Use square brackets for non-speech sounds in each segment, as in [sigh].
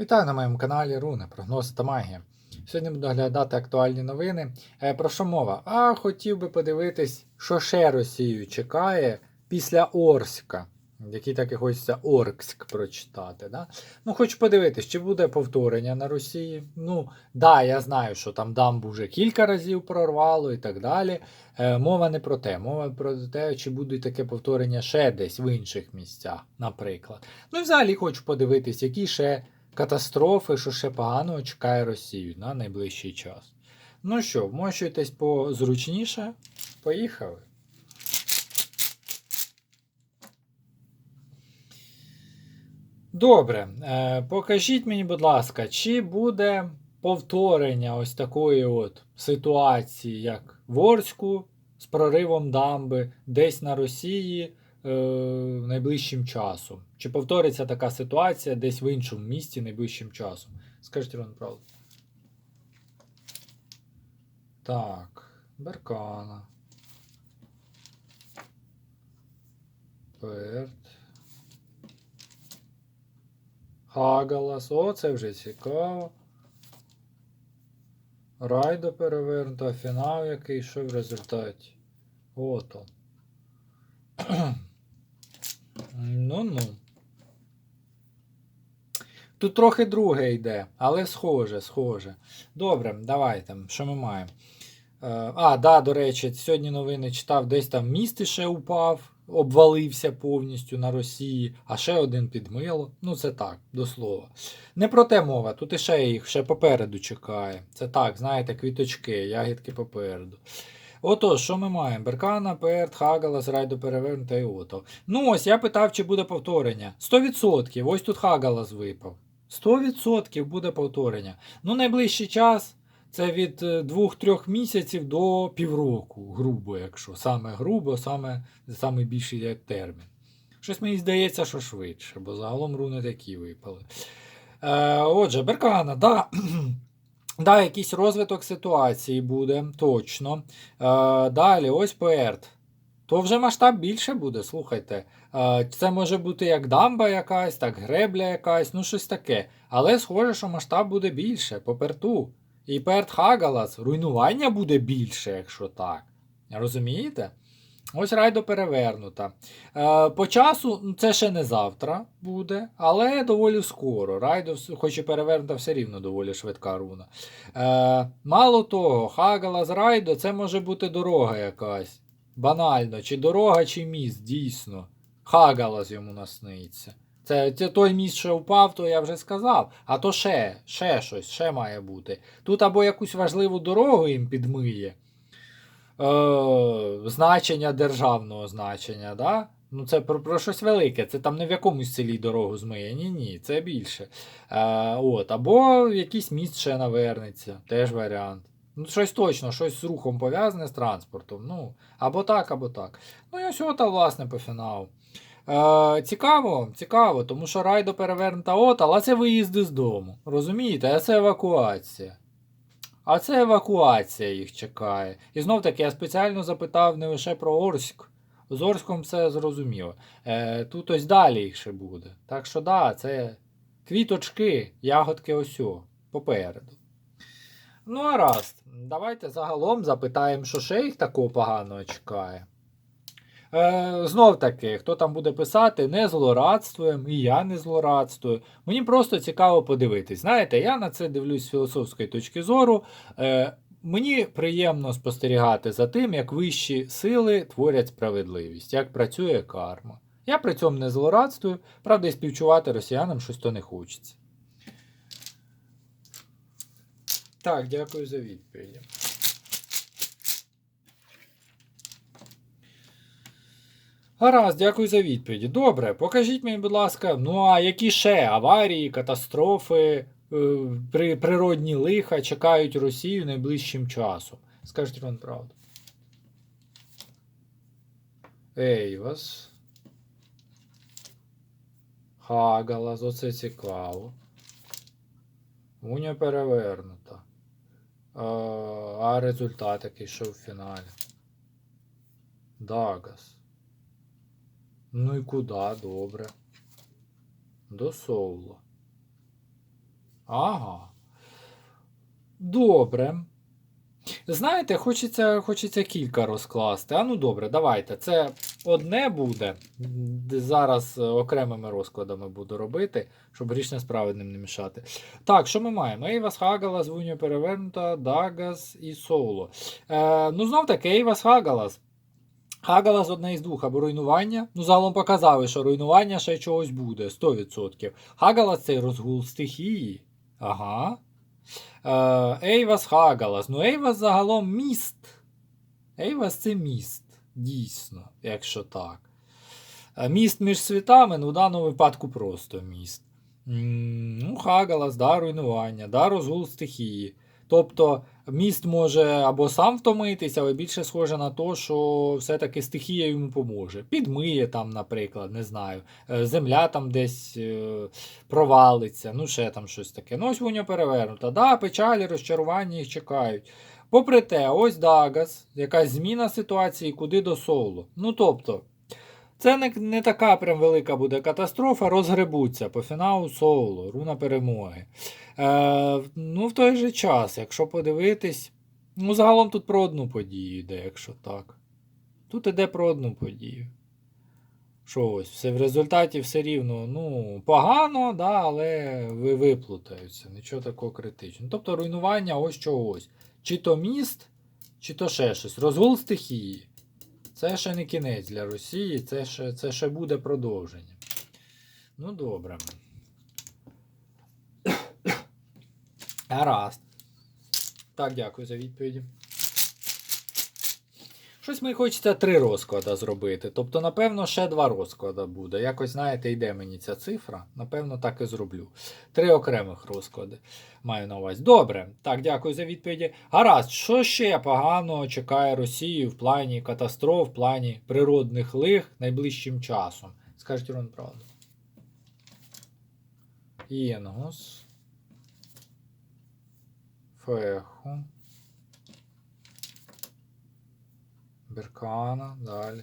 Вітаю на моєму каналі Руни, прогнози та магія. Сьогодні буду оглядати актуальні новини. Е, про що мова? А хотів би подивитись, що ще Росію чекає після Орська. Який так і хочеться Оркськ прочитати. Да? Ну, хочу подивитись, чи буде повторення на Росії. Ну, да, я знаю, що там дамбу вже кілька разів прорвало і так далі. Е, мова не про те. Мова про те, чи буде таке повторення ще десь в інших місцях, наприклад. Ну і взагалі хочу подивитись, які ще катастрофи, що ще поганого чекає Росію на найближчий час. Ну що, вмощуйтесь позручніше. Поїхали. Добре, е, покажіть мені, будь ласка, чи буде повторення ось такої от ситуації, як в Орську з проривом дамби, десь на Росії найближчим часом? Чи повториться така ситуація десь в іншому місті найближчим часом? Скажіть Іван, правду. Так, Беркана. Перт. Хагалас. О, це вже цікаво. Райдо перевернуто, фінал який що в результаті. От он. Ну-ну. Тут трохи друге йде, але схоже, схоже. Добре, давайте. Що ми маємо? Е, А, да, до речі, сьогодні новини читав, десь там міст ще упав, обвалився повністю на Росії, а ще один підмило. Ну, це так, до слова. Не про те мова, тут іще їх ще попереду чекає. Це так, знаєте, квіточки, ягідки попереду. Отож, що ми маємо? Беркана, Перт, Хагалас, Райдо перевернута і ото. Ну ось я питав, чи буде повторення. 100%. Ось тут Хагалас випав. 100% буде повторення. Ну, найближчий час це від 2-3 місяців до півроку, грубо, якщо. Саме грубо, саме, саме термін. Щось мені здається, що швидше, бо загалом руни такі випали. Е, Отже, Беркана, да. Да, якийсь розвиток ситуації буде, точно. Е, далі, ось Перт. То вже масштаб більше буде, слухайте. Е, це може бути як дамба якась, так гребля якась, ну щось таке. Але схоже, що масштаб буде більше по перту. І перт Хагалас, руйнування буде більше, якщо так. Розумієте? Ось райдо перевернута. Е, по часу ну, це ще не завтра буде, але доволі скоро. Райдо, хоч і перевернута, все рівно доволі швидка руна. Е, мало того, Хагала з райдо це може бути дорога якась. Банально, чи дорога, чи міст, дійсно. Хагалас йому насниться. Це, це той міст, що впав, то я вже сказав. А то ще, ще щось, ще має бути. Тут або якусь важливу дорогу їм підмиє. Е, значення державного значення. да? Ну, це про, про щось велике. Це там не в якомусь селі дорогу змиє. Ні, ні, це більше. Е, от, Або якийсь міст ще навернеться, теж варіант. Ну, щось точно, щось з рухом пов'язане з транспортом. Ну, або так, або так. Ну і ось ота, власне, по фіналу. Е, Цікаво, цікаво, тому що райдо перевернута от, але це виїзди з дому. Розумієте, а це евакуація. А це евакуація їх чекає. І знов таки я спеціально запитав не лише про Орськ. З Орськом все зрозуміло. Е, Тут ось далі їх ще буде. Так що, да, це квіточки, ягодки осьо попереду. Ну, а раз, давайте загалом запитаємо, що ще їх такого поганого чекає. Е, Знов таки, хто там буде писати, не злорадствуємо, і я не злорадствую. Мені просто цікаво подивитись. Знаєте, я на це дивлюсь з філософської точки зору. Е, Мені приємно спостерігати за тим, як вищі сили творять справедливість, як працює карма. Я при цьому не злорадствую, правда, і співчувати росіянам щось то не хочеться. Так, дякую за відповідь. Гаразд, дякую за відповіді. Добре, покажіть мені, будь ласка, ну а які ще аварії, катастрофи, е, при, природні лиха чекають Росію найближчим часом? Скажіть вам правду. Ейвас. Хагалас, оце цікаво. Уня перевернута. А, результат який що в фіналі? Дагас. Ну і куди? Добре. До Соула. Ага. Добре. Знаєте, хочеться, хочеться кілька розкласти. А ну добре, давайте. Це одне буде. Зараз е, окремими розкладами буду робити, щоб річне справедним не мішати. Так, що ми маємо? Ейвас, Хагалас, Вуньо перевернута, Дагас і Соуло. Е, ну, знов таки, Ейвас Хагалас. Хагалас одне із двох, або руйнування. Ну, загалом показали, що руйнування ще чогось буде, 100%. Хагалас це розгул стихії. Ага. Е, Ейвас Хагалас. Ну, Ейвас загалом міст. Ейвас це міст. Дійсно, якщо так. Е, Міст між світами, ну, в даному випадку просто міст. Ну, Хагалас, да, руйнування, да, розгул стихії. Тобто міст може або сам втомитися, але більше схоже на те, що все-таки стихія йому поможе. Підмиє там, наприклад, не знаю. Е, Земля там десь е, провалиться, ну ще там щось таке. Ну, ось воно перевернута. Да, печалі, розчарування їх чекають. Попри те, ось Дагас, якась зміна ситуації, куди до соло. Ну тобто, це не, не така прям велика буде катастрофа, розгребуться по фіналу соло, руна перемоги. Е, ну, в той же час, якщо подивитись, ну, загалом тут про одну подію йде, якщо так. Тут іде про одну подію. Що ось, все в результаті все рівно, ну, погано, да, але ви виплутаються, нічого такого критичного. Тобто руйнування ось чогось. Чи то міст, чи то ще щось. Розгул стихії. Це ще не кінець для Росії, це ще, це ще буде продовження. Ну, добре. [coughs] Гаразд. Так, дякую за відповіді. Щось мені хочеться три розклади зробити. Тобто, напевно, ще два розклади буде. Якось, знаєте, йде мені ця цифра. Напевно, так і зроблю. Три окремих розклади маю на увазі. Добре. Так, дякую за відповіді. Гаразд, що ще поганого чекає Росію в плані катастроф, в плані природних лих найближчим часом? Скажіть Рон правду. Інгус. Феху. Беркана, далі.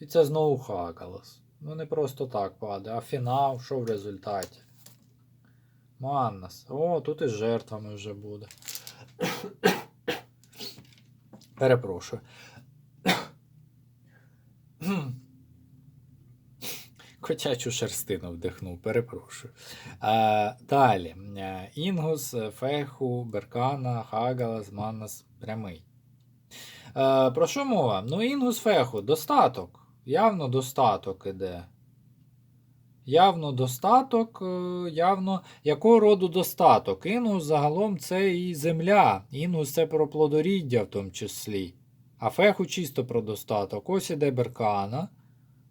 І це знову Хагалас. Ну не просто так падає, а фінал, що в результаті? Маннас. О, тут і жертвами вже буде. [coughs] Перепрошую. Котячу шерстину вдихнув, перепрошую. А, далі. Е, Інгус, Феху, Беркана, Хагалас, Маннас, прямий. Е, про що мова? Ну, Інгус Феху, достаток. Явно достаток іде. Явно достаток, е, явно якого роду достаток? Інгус загалом це і земля. Інгус це про плодоріддя в тому числі. А феху чисто про достаток. Ось іде Беркана.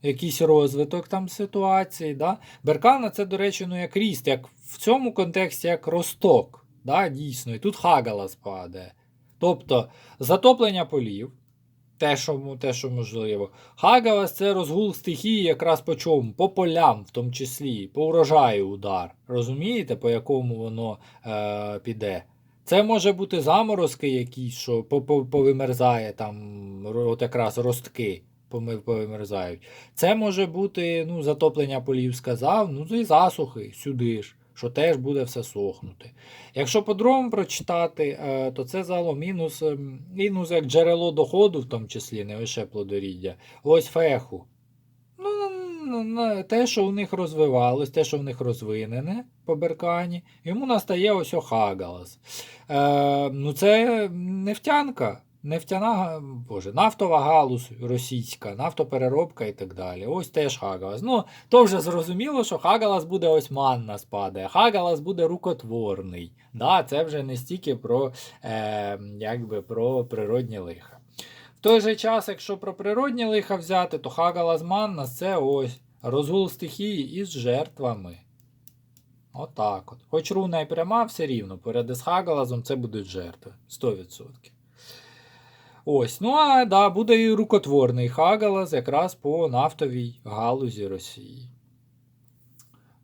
Якийсь розвиток там ситуації. Да? Беркана це, до речі, ну як ріст, як в цьому контексті як росток. Да? Дійсно, і тут Хагалас падає. Тобто затоплення полів, те, що, те, що можливо. Хагалас це розгул стихії якраз по чому? По полям, в тому числі, по урожаю удар. Розумієте, по якому воно е, піде? Це може бути заморозки якісь, що по- по- повимерзає там, от якраз ростки повимерзають. Це може бути ну, затоплення полів, сказав, ну і засухи сюди ж, що теж буде все сохнути. Якщо по-другому прочитати, е, то це загалом мінус, ем, мінус як джерело доходу, в тому числі, не лише плодоріддя. Ось феху. Ну, на- на- те, що у них розвивалось, те, що в них розвинене по беркані, йому настає ось Охагалас. Е, ну, це нефтянка. Нефтяна, боже, нафтова галузь російська, нафтопереробка і так далі. Ось теж Хагалас. Ну, то вже зрозуміло, що Хагалас буде ось манна спаде, Хагалас буде рукотворний. Да, це вже не стільки про, е, якби, про природні лиха. В той же час, якщо про природні лиха взяти, то Хагалас Маннас це ось розгул стихії із жертвами. Отак от. Хоч руна і пряма, все рівно, поряд із Хагалазом це будуть жертви. 100%. Ось, ну а да, буде і рукотворний Хагалас якраз по нафтовій галузі Росії.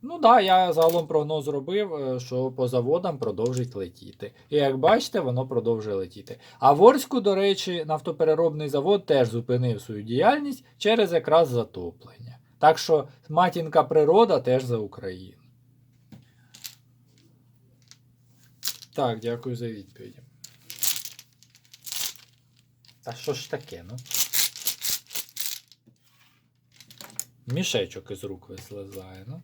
Ну да, я загалом прогноз зробив, е, що по заводам продовжить летіти. І як бачите, воно продовжує летіти. А в Орську, до речі, нафтопереробний завод теж зупинив свою діяльність через якраз затоплення. Так що матінка природа теж за Україну. Так, дякую за відповідь. Та що ж таке, ну? Мішечок із рук вислизає, ну.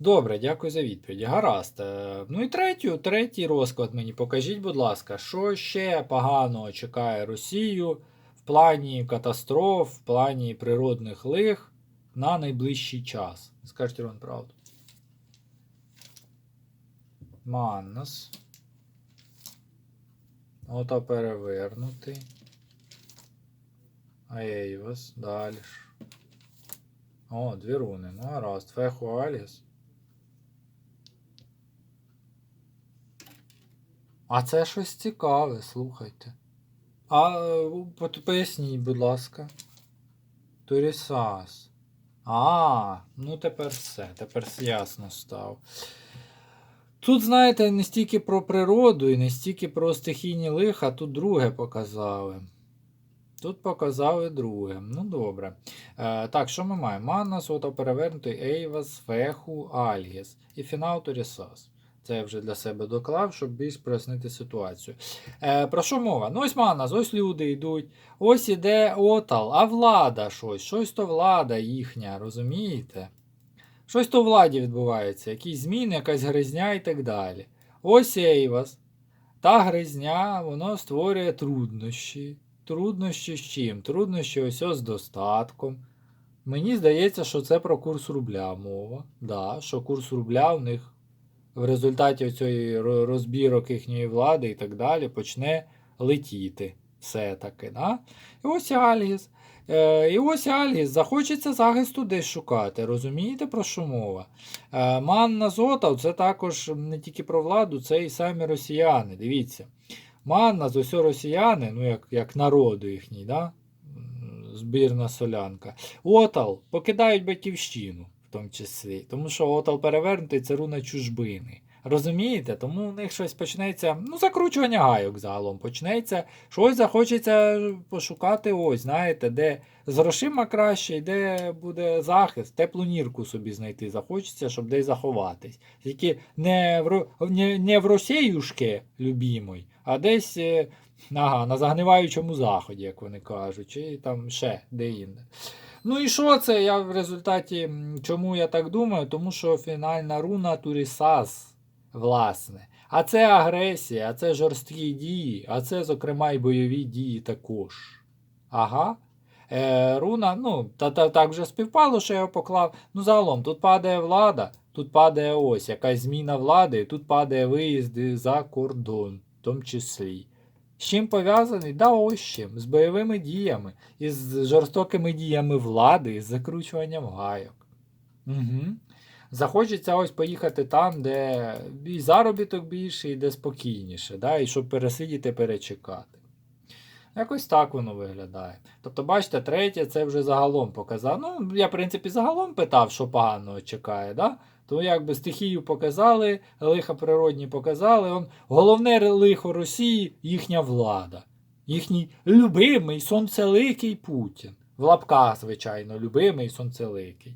Добре, дякую за відповіді. Гаразд. Е, Ну і третю, третій розклад мені покажіть, будь ласка, що ще поганого чекає Росію в плані катастроф, в плані природних лих на найближчий час. Скажіть Іван правду. Маннас. Ото перевернутий. Ейвас. Далі. О, дві руни. Ну, гаразд. Феху Аліс. А це щось цікаве, слухайте. А поясніть, будь ласка. Турісас. А, ну тепер все, тепер ясно став. Тут, знаєте, не стільки про природу і не стільки про стихійні лиха, тут друге показали. Тут показали друге. Ну, добре. Е, так, що ми маємо? Маннас, ото перевернутий Ейвас, Феху, Альгіс. І фінал Торісас. Це я вже для себе доклав, щоб більш прояснити ситуацію. Е, про що мова? Ну, ось Маннас, ось люди йдуть. Ось іде Отал, а влада щось. Щось то влада їхня, розумієте? Щось то владі відбувається, якісь зміни, якась гризня і так далі. Ось Ейвас. Та гризня, воно створює труднощі. Труднощі з чим? Труднощі ось з достатком. Мені здається, що це про курс рубля мова. Да, що курс рубля в них в результаті цієї розбірок їхньої влади і так далі почне летіти. Все-таки. Да? І ось Альгіс. Е, і ось Альгіс захочеться захисту десь шукати. Розумієте, про що мова? Е, Манна Зотав це також не тільки про владу, це і самі росіяни. Дивіться. Манна, з усього росіяни, ну як, як народу їхній, да? Збірна солянка. Отал покидають батьківщину, в тому числі. Тому що Отал перевернутий це руна чужбини. Розумієте? Тому у них щось почнеться, ну, закручування гайок загалом почнеться. Щось захочеться пошукати, ось, знаєте, де з грошима краще, де буде захист, теплу нірку собі знайти захочеться, щоб десь заховатись. Тільки не в, не, не в Росіюшки, любімой, а десь е, ага, на загниваючому заході, як вони кажуть, чи там ще де-інде. Ну і що це? Я в результаті, чому я так думаю? Тому що фінальна руна Турісас, власне. А це агресія, а це жорсткі дії, а це, зокрема, і бойові дії також. Ага. Е, руна, ну, та, та, так вже співпало, що я його поклав. Ну, загалом, тут падає влада, тут падає ось якась зміна влади, тут падає виїзди за кордон, в тому числі. З чим пов'язаний? Да, ось чим. З бойовими діями, із жорстокими діями влади, із закручуванням гайок. Угу. Захочеться ось поїхати там, де і заробіток більший, і де спокійніше, да? і щоб пересидіти, перечекати. Якось так воно виглядає. Тобто, бачите, третє це вже загалом показав. Ну, я, в принципі, загалом питав, що поганого чекає. Да? То якби стихію показали, лиха природні показали. Он, головне лихо Росії їхня влада. Їхній любимий сонцеликий Путін. В лапках, звичайно, любимий сонцеликий.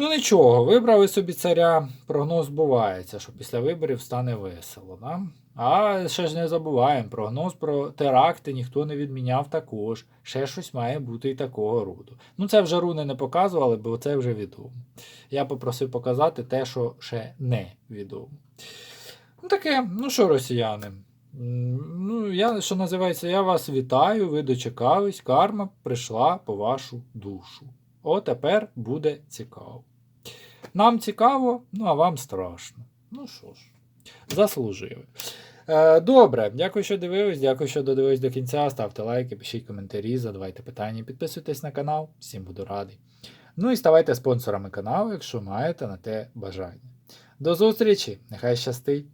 Ну нічого, вибрали собі царя, прогноз збувається, що після виборів стане весело. Да? А ще ж не забуваємо, прогноз про теракти ніхто не відміняв також. Ще щось має бути і такого роду. Ну це вже руни не показували, бо це вже відомо. Я попросив показати те, що ще не відомо. Ну таке, ну що, росіяни? Ну, я, що називається, я вас вітаю, ви дочекались, карма прийшла по вашу душу. О, тепер буде цікаво. Нам цікаво, ну а вам страшно. Ну що ж, заслужили. Е, добре, дякую, що дивились, дякую, що додивились до кінця. Ставте лайки, пишіть коментарі, задавайте питання, підписуйтесь на канал, всім буду радий. Ну і ставайте спонсорами каналу, якщо маєте на те бажання. До зустрічі! Нехай щастить!